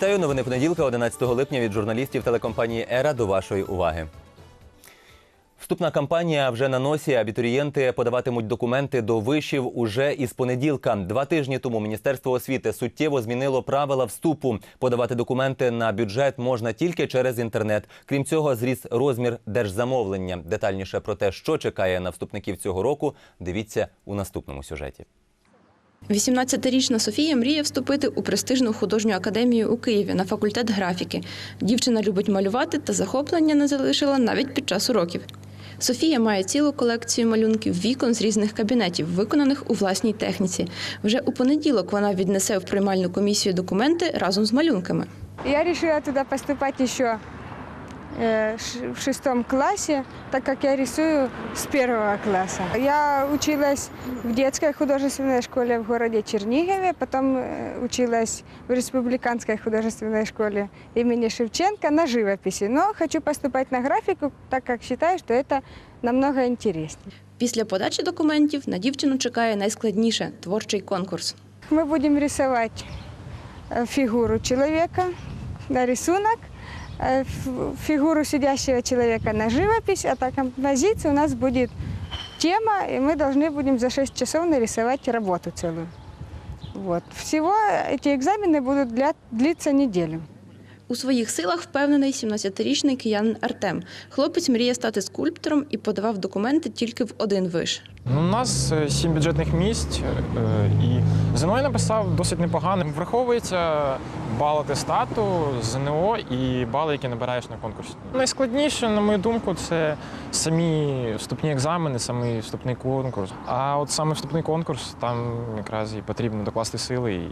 Вітаю новини понеділка, 11 липня від журналістів телекомпанії Ера до вашої уваги. Вступна кампанія вже на носі. Абітурієнти подаватимуть документи до вишів уже із понеділка. Два тижні тому Міністерство освіти суттєво змінило правила вступу. Подавати документи на бюджет можна тільки через інтернет. Крім цього, зріс розмір держзамовлення. Детальніше про те, що чекає на вступників цього року, дивіться у наступному сюжеті. 18-річна Софія мріє вступити у престижну художню академію у Києві на факультет графіки. Дівчина любить малювати та захоплення не залишила навіть під час уроків. Софія має цілу колекцію малюнків вікон з різних кабінетів, виконаних у власній техніці. Вже у понеділок вона віднесе в приймальну комісію документи разом з малюнками. Я поступать еще э, ш- в шестом классе, так как я рисую с первого класса. Я училась в детской художественной школе в городе Чернигове, потом э, училась в республиканской художественной школе имени Шевченко на живописи. Но хочу поступать на графику, так как считаю, что это намного интереснее. Після подачі документів на дівчину чекає найскладніше творчий конкурс. Мы будем рисовать э, фигуру человека на рисунок, э, ф- фигуру сидящего человека на живопись, а так композиция у нас будет тема, и мы должны будем за 6 часов нарисовать работу целую. Вот. Всего эти экзамены будут для, длиться неделю. У своїх силах впевнений 17-річний киянин Артем. Хлопець мріє стати скульптором і подавав документи тільки в один виш. Ну, у нас е, сім бюджетних місць, е, і ЗНО я написав досить непогано. Враховується бал атестату, ЗНО і бали, які набираєш на конкурсі. Найскладніше, на мою думку, це самі вступні екзамени, самий вступний конкурс. А от саме вступний конкурс, там якраз і потрібно докласти сили і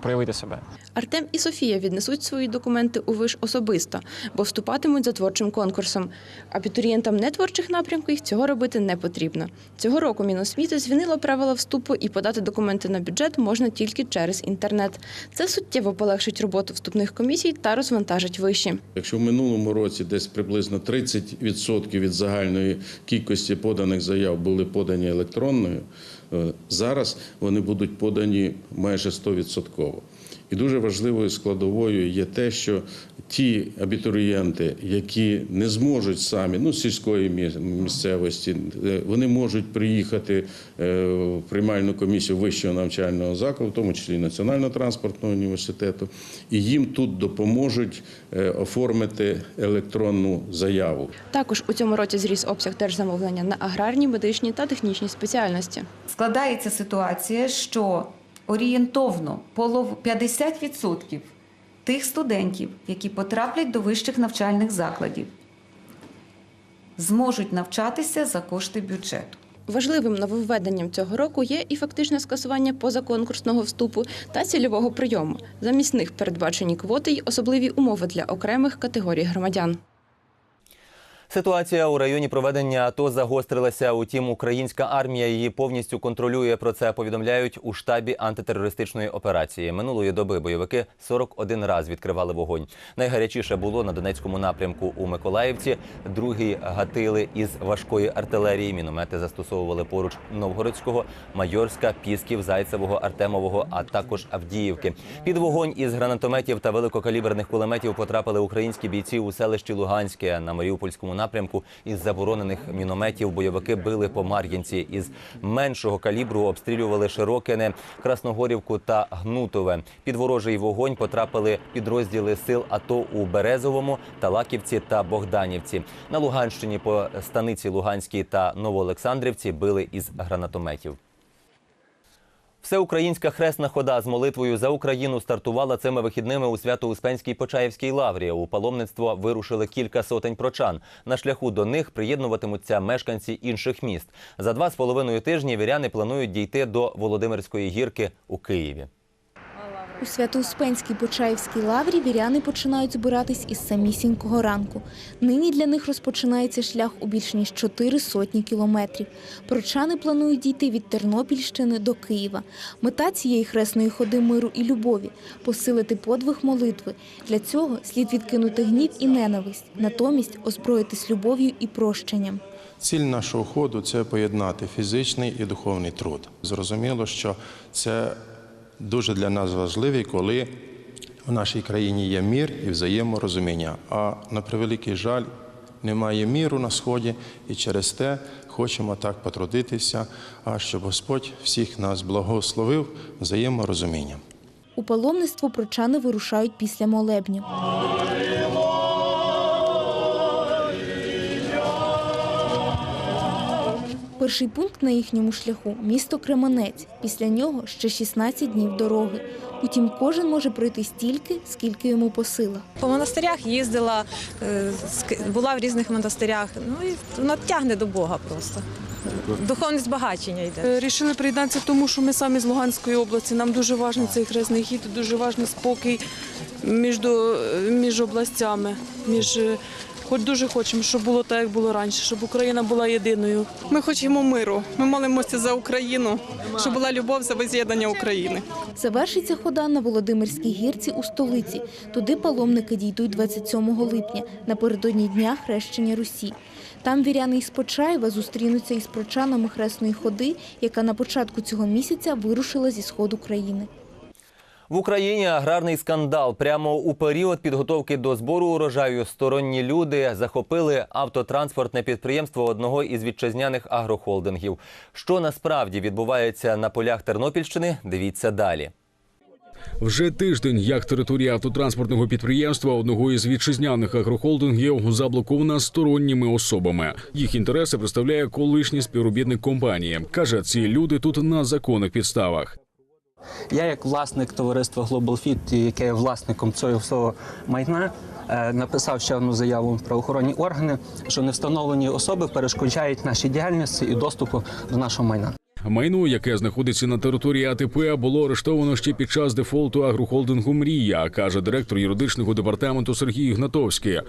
проявити себе. Артем і Софія віднесуть свої документи у виш особисто, бо вступатимуть за творчим конкурсом. Абітурієнтам нетворчих напрямків цього робити не потрібно. Цього року Міносвіти змінило правила вступу і подати документи на бюджет можна тільки через інтернет. Це суттєво полегшить роботу вступних комісій та розвантажить виші. Якщо в минулому році десь приблизно 30% від загальної кількості поданих заяв були подані електронною, е, зараз вони будуть подані майже 100%. І дуже важливою складовою є те, що ті абітурієнти, які не зможуть самі, ну з сільської мі- місцевості, е, вони можуть приїхати е, в приймальну комісію вищого навчального закладу, в тому числі і Національного транспортного університету, і їм тут допоможуть е, оформити електронну заяву. Також у цьому році зріс обсяг держзамовлення на аграрні, медичні та технічні спеціальності. складається ситуація, що орієнтовно полов 50% тих студентів, які потраплять до вищих навчальних закладів, зможуть навчатися за кошти бюджету. Важливим нововведенням цього року є і фактичне скасування позаконкурсного вступу та цільового прийому. Замість них передбачені квоти й особливі умови для окремих категорій громадян. Ситуація у районі проведення АТО загострилася. Утім, українська армія її повністю контролює. Про це повідомляють у штабі антитерористичної операції. Минулої доби бойовики 41 раз відкривали вогонь. Найгарячіше було на Донецькому напрямку у Миколаївці. Другі гатили із важкої артилерії. Міномети застосовували поруч Новгородського, Майорська, Пісків, Зайцевого, Артемового, а також Авдіївки. Під вогонь із гранатометів та великокаліберних кулеметів потрапили українські бійці у селищі Луганське на Маріупольському напрямку. Із заборонених мінометів бойовики били по Мар'їнці. Із меншого калібру обстрілювали Широкине, Красногорівку та Гнутове. Під ворожий вогонь потрапили підрозділи сил АТО у Березовому, Талаківці та Богданівці. На Луганщині по станиці Луганській та Новоолександрівці били із гранатометів. Всеукраїнська хресна хода з молитвою за Україну стартувала цими вихідними у Свято-Успенській Почаївській лаврі. У паломництво вирушили кілька сотень прочан. На шляху до них приєднуватимуться мешканці інших міст. За два з половиною тижні віряни планують дійти до Володимирської гірки у Києві. У Свято-Успенській Почаївській лаврі віряни починають збиратись із самісінького ранку. Нині для них розпочинається шлях у більш ніж чотири сотні кілометрів. Прочани планують дійти від Тернопільщини до Києва. Мета цієї хресної ходи миру і любові посилити подвиг молитви. Для цього слід відкинути гнів і ненависть, натомість озброїтись любов'ю і прощенням. Ціль нашого ходу це поєднати фізичний і духовний труд. Зрозуміло, що це дуже для нас важливий, коли в нашій країні є мір і взаєморозуміння. А на превеликий жаль, немає міру на сході, і через те хочемо так потрудитися, а щоб Господь всіх нас благословив взаєморозумінням. У паломництво прочани вирушають після молебню. Перший пункт на їхньому шляху місто Кременець. Після нього ще 16 днів дороги. Утім, кожен може пройти стільки, скільки йому по силах. По монастирях їздила, е, була в різних монастирях. Ну і воно тягне до Бога просто. Духовне збагачення йде. Е, Рішили приєднатися тому, що ми самі з Луганської області. Нам дуже важливий цей хресний хід, дуже важливий спокій між, між областями. Між, е, хоч дуже хочемо, щоб було так, як було раніше, щоб Україна була єдиною. Ми хочемо миру. Ми молимося за Україну, щоб була любов за воз'єднання України. Завершиться хода на Володимирській гірці у столиці. Туди паломники дійдуть 27 липня, напередодні Дня хрещення Русі. Там віряни із Почаєва зустрінуться із прочанами хресної ходи, яка на початку цього місяця вирушила зі сходу країни. В Україні аграрний скандал. Прямо у період підготовки до збору урожаю сторонні люди захопили автотранспортне підприємство одного із вітчизняних агрохолдингів. Що насправді відбувається на полях Тернопільщини? Дивіться далі. Вже тиждень, як територія автотранспортного підприємства одного із вітчизняних агрохолдингів заблокована сторонніми особами. Їх інтереси представляє колишній співробітник компанії. каже, ці люди тут на законних підставах. Я, як власник товариства Global Fit, яке є власником цього всього майна, е, написав ще одну заяву в правоохоронні органи, що невстановлені особи перешкоджають нашій діяльності і доступу до нашого майна. Майно, яке знаходиться на території АТП, було арештовано ще під час дефолту агрохолдингу Мрія, каже директор юридичного департаменту Сергій Ігнатовський.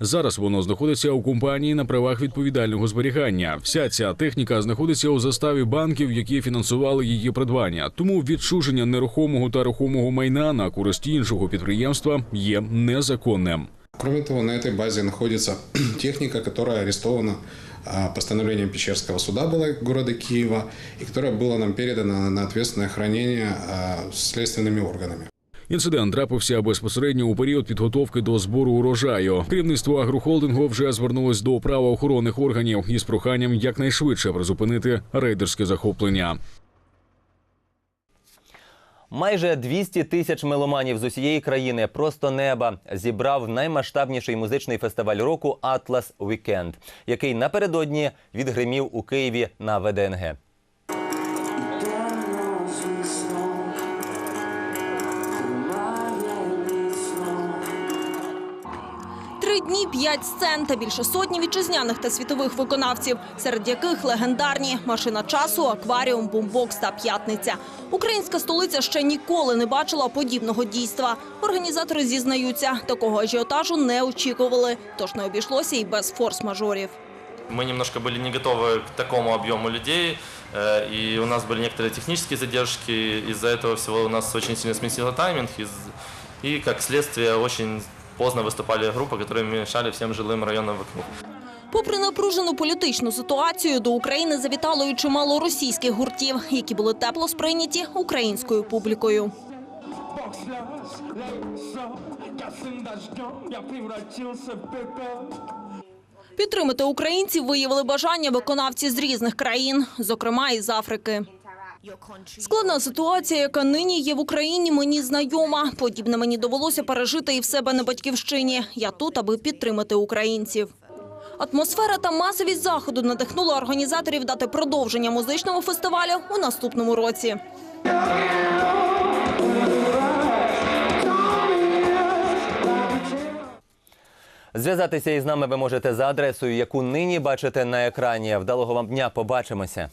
Зараз воно знаходиться у компанії на правах відповідального зберігання. Вся ця техніка знаходиться у заставі банків, які фінансували її придбання. Тому відчуження нерухомого та рухомого майна на користь іншого підприємства є незаконним. Кроме того, на этой базе находится техника, которая арестована а, постановлением Печерского суда была города Киева и которая была нам передана на ответственное хранение а, следственными органами. Інцидент трапився безпосередньо у період підготовки до збору урожаю. Керівництво агрохолдингу вже звернулось до правоохоронних органів із проханням якнайшвидше призупинити рейдерське захоплення. Майже 200 тисяч меломанів з усієї країни просто неба зібрав наймасштабніший музичний фестиваль року Атлас Вікенд, який напередодні відгримів у Києві на ВДНГ. дні, п'ять сцен та більше сотні вітчизняних та світових виконавців, серед яких легендарні машина часу, акваріум, бумбокс та п'ятниця. Українська столиця ще ніколи не бачила подібного дійства. Організатори зізнаються, такого ажіотажу не очікували, тож не обійшлося і без форс-мажорів. Мы немножко были не готовы к такому объему людей, э, и у нас были некоторые технические задержки. Из-за этого всего у нас очень сильно сместило тайминг, из- и как следствие очень поздно выступали группы, которые мешали всем жилым районам вокруг. Попри напружену політичну ситуацію, до України завітало і чимало російських гуртів, які були тепло сприйняті українською публікою. Підтримати українців виявили бажання виконавці з різних країн, зокрема із Африки. Складна ситуація, яка нині є в Україні, мені знайома. Подібне мені довелося пережити і в себе на батьківщині. Я тут, аби підтримати українців. Атмосфера та масовість заходу надихнула організаторів дати продовження музичному фестивалю у наступному році. Зв'язатися із нами ви можете за адресою, яку нині бачите на екрані. Вдалого вам дня. Побачимося.